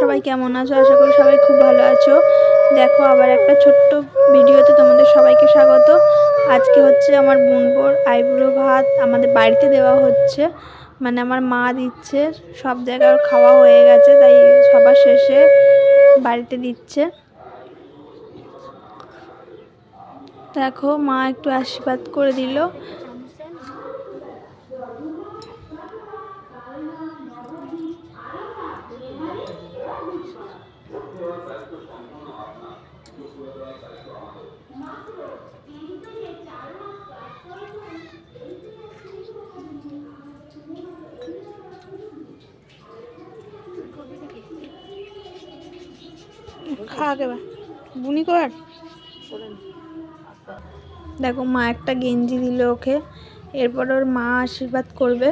সবাই কেমন আছো? আশা করি সবাই খুব ভালো আছো। দেখো, আবার একটা ছোট্ট ভিডিওতে তোমাদের সবাইকে স্বাগত। আজকে হচ্ছে আমার বোনবোর আইব্রো ভাত আমাদের বাড়িতে দেওয়া হচ্ছে। মানে আমার মা দিচ্ছে, সব জায়গায় খাওয়া হয়ে গেছে, তাই সবার শেষে বাড়িতে দিচ্ছে। দেখো, মা একটু আশীর্বাদ করে দিল। খা দেখো মা একটা গেঞ্জি দিল ওকে। এরপর ওর মা আশীর্বাদ করবে।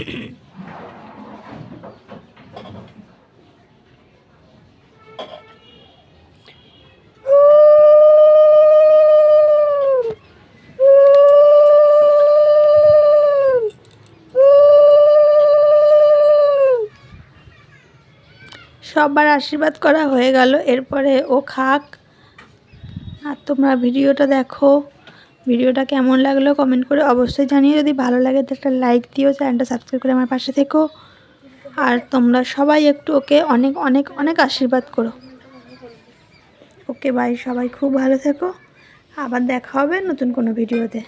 সবার আশীর্বাদ করা হয়ে গেল। এরপরে ও খাক। আর তোমরা ভিডিওটা দেখো। ভিডিওটা কেমন লাগল কমেন্ট করে অবশ্যই জানিয়ে যদি ভালো লাগে তো একটা লাইক দিও চ্যানেলটা সাবস্ক্রাইব করে আমার পাশে থেকো। আর তোমরা সবাই একটু ওকে অনেক অনেক অনেক আশীর্বাদ করো। ওকে বাই সবাই খুব ভালো থেকো। আবার দেখা হবে নতুন কোনো ভিডিওতে।